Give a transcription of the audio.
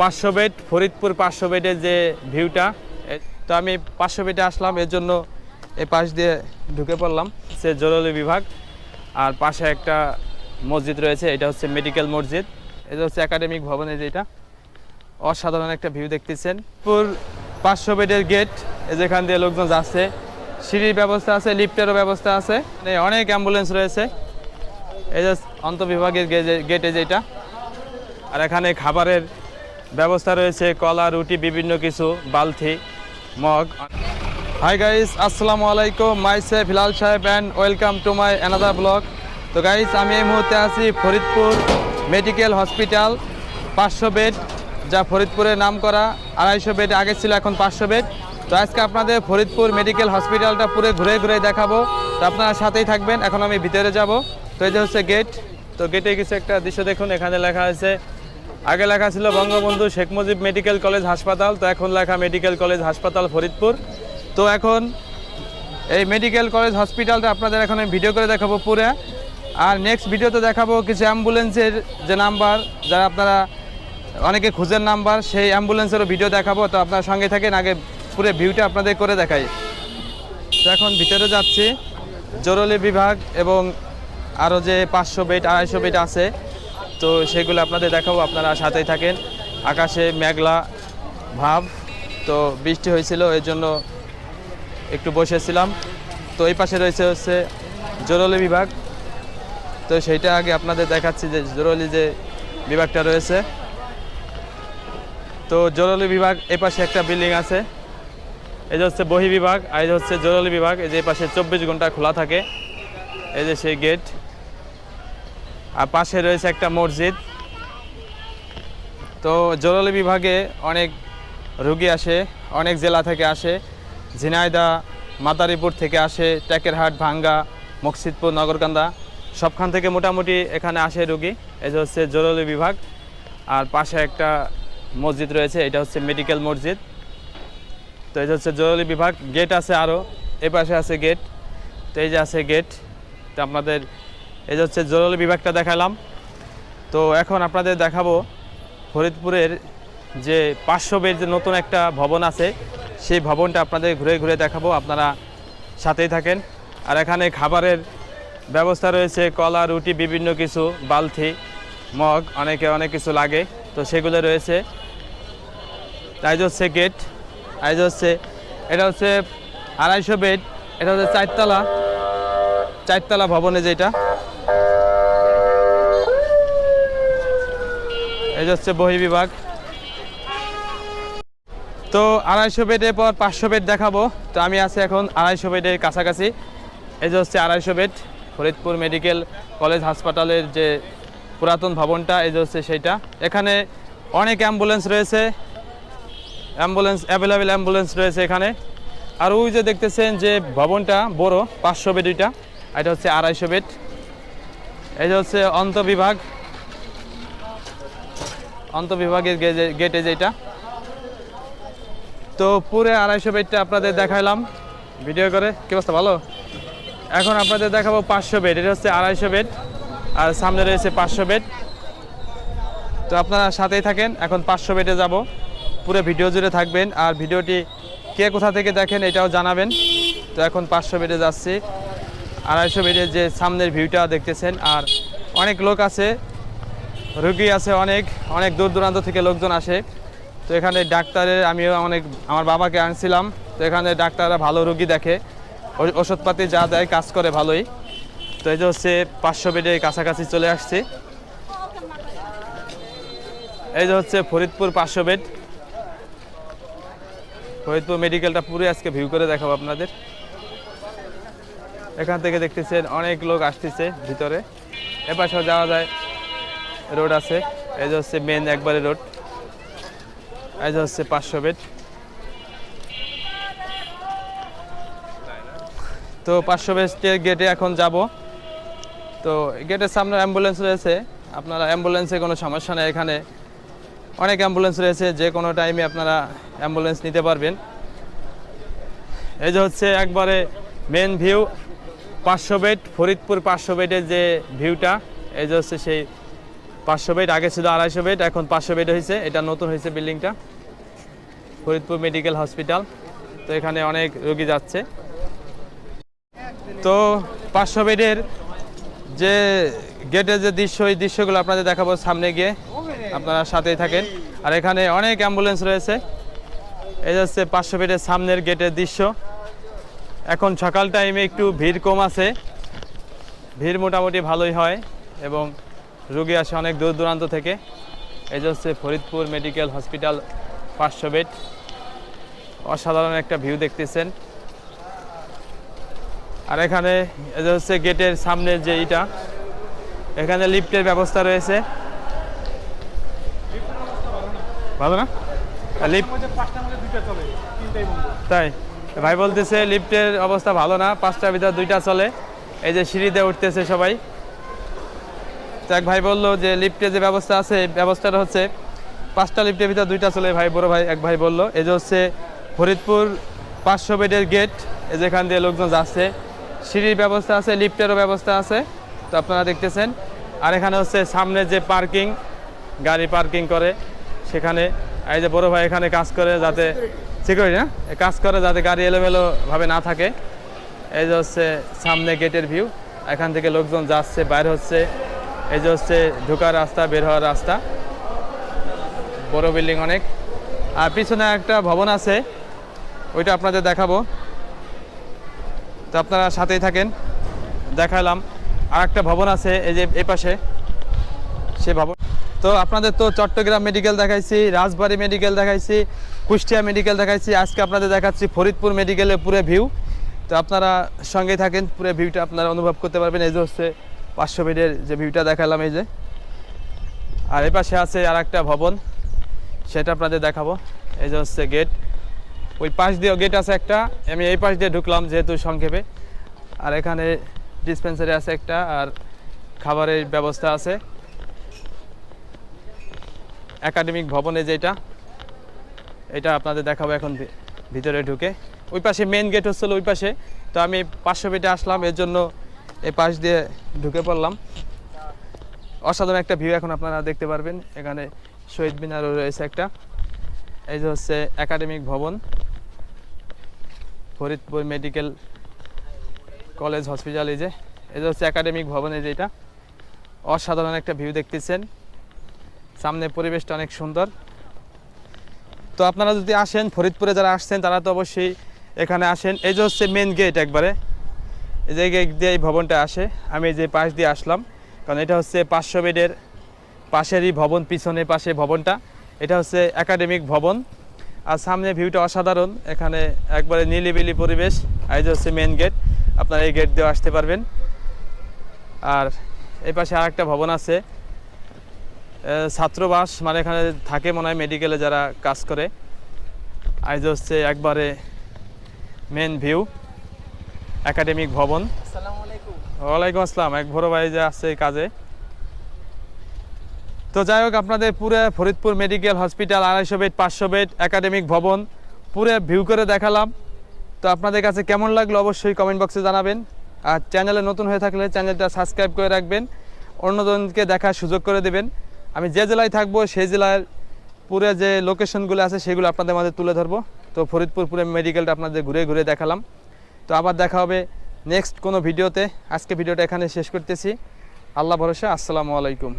পাঁচশো বেড, ফরিদপুর পাঁচশো বেডের যে ভিউটা তো আমি পাঁচশো বেডে আসলাম, এর জন্য এ পাশ দিয়ে ঢুকে পড়লাম। সে জরুরি বিভাগ, আর পাশে একটা মসজিদ রয়েছে, এটা হচ্ছে মেডিকেল মসজিদ। এটা হচ্ছে একাডেমিক ভবনের যেটা। অসাধারণ একটা ভিউ দেখতেছেন। পুর পাঁচশো বেডের গেট যেখান দিয়ে লোকজন যাচ্ছে। সিঁড়ির ব্যবস্থা আছে, লিফটেরও ব্যবস্থা আছে। অনেক অ্যাম্বুলেন্স রয়েছে। এই যে অন্তবিভাগের গেটে যেটা। আর এখানে খাবারের ব্যবস্থা রয়েছে, কলা, রুটি, বিভিন্ন কিছু, বালতি, মগ। হাই গাইস আসসালামু আলাইকুম। Myself Hilal Saheb and welcome to my another blog তো গাইস আমি এই মুহূর্তে আছি ফরিদপুর মেডিকেল হসপিটাল, পাঁচশো বেড, যা ফরিদপুরের নাম করা আড়াইশো বেড আগে ছিল, এখন পাঁচশো বেড। তো আজকে আপনাদের ফরিদপুর মেডিকেল হসপিটালটা পুরো ঘুরে ঘুরে দেখাবো। তো আপনারা সাথেই থাকবেন, এখন আমি ভিতরে যাব। তো এই যে হচ্ছে গেট তো গেটে কিছু একটা দৃশ্য দেখুন, এখানে লেখা আছে আগে লেখা ছিল বঙ্গবন্ধু শেখ মুজিব মেডিকেল কলেজ হাসপাতাল, তো এখন লেখা মেডিকেল কলেজ হাসপাতাল ফরিদপুর। তো এখন এই মেডিকেল কলেজ হসপিটালটা আপনাদের এখন ভিডিও করে দেখাবো পুরো। আর নেক্সট ভিডিওতে দেখাবো কিছু অ্যাম্বুলেন্সের যে নাম্বার, যারা আপনারা অনেকে খুঁজের নাম্বার, সেই অ্যাম্বুলেন্সেরও ভিডিও দেখাবো। তো আপনার সঙ্গে থাকেন, আগে পুরো ভিউটা আপনাদের করে দেখাই। তো এখন ভিতরে যাচ্ছি। জরুরি বিভাগ এবং আরও যে পাঁচশো বেড, আড়াইশো বেড আছে। তো সেগুলো আপনাদের দেখাবো, আপনারা সাথেই থাকেন। আকাশে মেঘলা ভাব, তো বৃষ্টি হয়েছিল, এর জন্য একটু বসেছিলাম। তো এই পাশে রয়েছে হচ্ছে জরুরি বিভাগ। তো সেইটা আগে আপনাদের দেখাচ্ছি যে জরুরি যে বিভাগটা রয়েছে। তো জরুরি বিভাগ এই পাশে একটা বিল্ডিং আছে। এই যে হচ্ছে বহি বিভাগ, আর এই যে হচ্ছে জরুরি বিভাগ, এই যে পাশে চব্বিশ ঘণ্টা খোলা থাকে। এই যে সেই গেট আর পাশে রয়েছে একটা মসজিদ। তো জরুরি বিভাগে অনেক রুগী আসে, অনেক জেলা থেকে আসে। ঝিনাইদা মাদারীপুর থেকে আসে টেকেরহাট ভাঙ্গা, মকসিদপুর, নগরকান্দা, সবখান থেকে মোটামুটি এখানে আসে রুগী। এই যে হচ্ছে জরুরি বিভাগ। আর পাশে একটা মসজিদ রয়েছে, এটা হচ্ছে মেডিকেল মসজিদ। তো এই হচ্ছে জরুরি বিভাগ। গেট আছে আরও এই পাশে আছে গেট। তো এই যে আছে গেট, তো আপনাদের এই যে হচ্ছে জরুরি বিভাগটা দেখালাম। তো এখন আপনাদের দেখাবো ফরিদপুরের যে পাঁচশো বেড যে নতুন একটা ভবন আছে, সেই ভবনটা আপনাদের ঘুরে ঘুরে দেখাবো, আপনারা সাথেই থাকেন। আর এখানে খাবারের ব্যবস্থা রয়েছে, কলা, রুটি, বিভিন্ন কিছু, বালতি, মগ, অনেকে অনেক কিছু লাগে, তো সেগুলো রয়েছে। যে হচ্ছে গেট আই যে হচ্ছে, এটা হচ্ছে আড়াইশো বেড, এটা হচ্ছে চারতলা চারতলা ভবনে যেটা। এই হচ্ছে বহি বিভাগ। তো আড়াইশো বেডের পর পাঁচশো বেড দেখাবো। তো আমি আছি এখন আড়াইশো বেডের কাছাকাছি। এই যে হচ্ছে আড়াইশো বেড, ফরিদপুর মেডিকেল কলেজ হাসপাতালের যে পুরাতন ভবনটা, এই যে হচ্ছে সেইটা। এখানে অনেক অ্যাম্বুলেন্স রয়েছে। অ্যাম্বুলেন্স, অ্যাভেলেবেল অ্যাম্বুলেন্স রয়েছে এখানে। আর ওই যে দেখতেছেন যে ভবনটা বড়, পাঁচশো বেড এটা। এটা হচ্ছে আড়াইশো বেড। এই যে হচ্ছে অন্তবিভাগ অন্তবিভাগের গেটে যেটা তো পুরো আড়াইশো বেডটা আপনাদের দেখাইলাম। ভিডিও করে। কি অবস্থা, ভালো? এখন আপনাদের দেখাবো পাঁচশো বেড। এটা হচ্ছে আড়াইশো বেড। আর সামনে রয়েছে পাঁচশো বেড। তো আপনারা সাথেই থাকেন। এখন পাঁচশো বেডে যাব। পুরো ভিডিও জুড়ে থাকবেন। আর ভিডিওটি কে কোথা থেকে দেখেন এটাও জানাবেন। তো এখন পাঁচশো বেডে যাচ্ছি। আড়াইশো বেডের যে সামনের ভিউটা দেখতেছেন। আর অনেক লোক আছে। রুগী আছে অনেক অনেক দূর দূরান্ত থেকে লোকজন আসে। তো এখানে ডাক্তারের আমিও অনেক, আমার বাবাকে আনছিলাম। তো এখানে ডাক্তাররা ভালো রুগী দেখে। ওষুধপাতি যা দেয় কাজ করে ভালোই। তো এই যে হচ্ছে পাঁচশো বেডের কাছাকাছি চলে আসছি। এই যে হচ্ছে ফরিদপুর পাঁচশো বেড। ফরিদপুর মেডিকেলটা পুরো আজকে ভিউ করে দেখাবো আপনাদের। এখান থেকে দেখতেছেন অনেক লোক আসতেছে ভিতরে। এপাশেও যাওয়া যায়। রোড আছে। এই যে হচ্ছে মেন একবারে রোড। এই যে হচ্ছে পাঁচশো বেড তো পাঁচশো বেডের গেটে এখন যাব। তো গেটের সামনে অ্যাম্বুলেন্স রয়েছে। আপনারা অ্যাম্বুলেন্সে কোনো সমস্যা নেই এখানে। অনেক অ্যাম্বুলেন্স রয়েছে, যে কোনো টাইমে আপনারা অ্যাম্বুলেন্স নিতে পারবেন। এই যে হচ্ছে একবারে মেন ভিউ পাঁচশো বেড ফরিদপুর পাঁচশো বেডের যে ভিউটা এই যে হচ্ছে সেই পাঁচশো বেড, আগে ছিল আড়াইশো বেড, এখন পাঁচশো বেড হয়েছে। এটা নতুন হয়েছে বিল্ডিংটা। Faridpur medical hospital. তো এখানে অনেক রোগী যাচ্ছে। তো পাঁচশো বেডের যে গেটের যে দৃশ্য, এই দৃশ্যগুলো আপনাদের দেখাবো সামনে গিয়ে। আপনারা সাথেই থাকেন। আর এখানে অনেক অ্যাম্বুলেন্স রয়েছে। এই হচ্ছে পাঁচশো বেডের সামনের গেটের দৃশ্য। এখন সকাল টাইমে একটু ভিড় কম আছে। ভিড় মোটামুটি ভালোই হয় এবং রোগী আসে অনেক দূর দূরান্ত থেকে। এই যে হচ্ছে ফরিদপুর মেডিকেল হসপিটাল পাঁচশো বেড। অসাধারণ একটা ভিউ দেখতেছেন। আর এখানে যে হচ্ছে গেটের সামনে যে ইটা, এখানে লিফটের ব্যবস্থা রয়েছে। ভালো না? তাই, ভাই বলতেছে, লিফটের অবস্থা ভালো না, পাঁচটার ভিতর দুইটা চলে। এই যে সিঁড়িতে উঠতেছে সবাই। তো এক ভাই বলল যে লিফটে যে ব্যবস্থা আছে ব্যবস্থাটা হচ্ছে পাঁচটা লিফটের ভিতর দুইটা চলে ভাই, বড় ভাই এক ভাই বলল। এই যে হচ্ছে ফরিদপুর পাঁচশো বেডের গেট যেখান দিয়ে লোকজন যাচ্ছে। সিঁড়ির ব্যবস্থা আছে লিফটেরও ব্যবস্থা আছে, তো আপনারা দেখতেছেন। আর এখানে হচ্ছে সামনে যে পার্কিং গাড়ি পার্কিং করে, সেখানে এই যে বড় ভাই এখানে কাজ করে যাতে সিকিউরিটি না কাজ করে যাতে গাড়ি এলোমেলো ভাবে না থাকে। এই যে হচ্ছে সামনে গেটের ভিউ এখান থেকে লোকজন যাচ্ছে, বাইরে হচ্ছে এই যে হচ্ছে ঢোকার রাস্তা, বের হওয়ার রাস্তা। বড় বিল্ডিং অনেক। আর পিছনে একটা ভবন আছে, ওইটা আপনাদের দেখাবো। তো আপনারা সাথেই থাকেন, দেখালাম। আর একটা ভবন আছে, এই যে এই পাশে, সে ভবন। তো আপনাদের তো চট্টগ্রাম মেডিকেল দেখাইছি, রাজবাড়ী মেডিকেল দেখাইছি, কুষ্টিয়া মেডিকেল দেখাইছি, আজকে আপনাদের দেখাচ্ছি ফরিদপুর মেডিকেলের পুরো ভিউ। তো আপনারা সঙ্গে থাকেন, পুরো ভিউটা আপনারা অনুভব করতে পারবেন। এই যে হচ্ছে পাঁচশো বেডের যে ভিউটা দেখালাম এই যে। আর এই পাশে আছে আর একটা ভবন, সেটা আপনাদের দেখাবো। এই যে হচ্ছে গেট ওই পাশ দিয়েও গেট আছে একটা, আমি এই পাশ দিয়ে ঢুকলাম যেহেতু সংক্ষেপে। আর এখানে ডিসপেন্সারি আছে একটা, আর খাবারের ব্যবস্থা আছে। একাডেমিক ভবনে যেটা এটা। আপনাদের দেখাবো এখন ভিতরে ঢুকে। ওই পাশে মেন গেট হচ্ছিল ওই পাশে। তো আমি পাঁচশো বেটে আসলাম, এর জন্য এই পাশ দিয়ে ঢুকে পড়লাম। অসাধারণ একটা ভিউ এখন আপনারা দেখতে পারবেন। এখানে শহীদ মিনারও রয়েছে একটা। এই যে হচ্ছে একাডেমিক ভবন। ফরিদপুর মেডিকেল কলেজ হসপিটাল এই যে। এই যে হচ্ছে একাডেমিক ভবন এই যে এটা। অসাধারণ একটা ভিউ দেখতেছেন। সামনে পরিবেশটা অনেক সুন্দর। তো আপনারা যদি আসেন, ফরিদপুরে যারা আসছেন, তারা তো অবশ্যই এখানে আসেন। এই যে হচ্ছে মেন গেট একবারে। এই যে গেট দিয়ে এই ভবনটা আসে। আমি যে পাশ দিয়ে আসলাম, কারণ এটা হচ্ছে পাঁচশো বেডের পাশেরই ভবন পিছনে পাশে ভবনটা। এটা হচ্ছে একাডেমিক ভবন। আর সামনে ভিউটা অসাধারণ, এখানে একবারে নীলিবিলি পরিবেশ। আর এই হচ্ছে মেন গেট আপনারা এই গেট দিয়ে আসতে পারবেন। আর এই পাশে আর একটা ভবন আছে। ছাত্রবাস মানে এখানে থাকে মনে হয় মেডিকেলে যারা কাজ করে। এই হচ্ছে একবারে মেন ভিউ একাডেমিক ভবন। ওয়ালাইকুম আসসালাম এক বড় ভাই যে আছে এই কাজে। তো যাই হোক আপনাদের পুরো ফরিদপুর মেডিকেল হসপিটাল আড়াইশো বেড পাঁচশো বেড একাডেমিক ভবন পুরো ভিউ করে দেখালাম। তো আপনাদের কাছে কেমন লাগল অবশ্যই কমেন্ট বক্সে জানাবেন। আর চ্যানেলে নতুন হয়ে থাকলে চ্যানেলটা সাবস্ক্রাইব করে রাখবেন। অন্যজনকে দেখার সুযোগ করে দেবেন। আমি যে জেলায় থাকব সেই জেলার পুরো যে লোকেশনগুলো আছে সেগুলো আপনাদের মাঝে তুলে ধরবো। তো ফরিদপুর পুরো মেডিকেলটা আপনাদের ঘুরে ঘুরে দেখালাম। তো আবার দেখা হবে নেক্সট কোনো ভিডিওতে আজকে ভিডিওটা এখানে শেষ করতেছি। আল্লাহ ভরসা, আসসালামু আলাইকুম।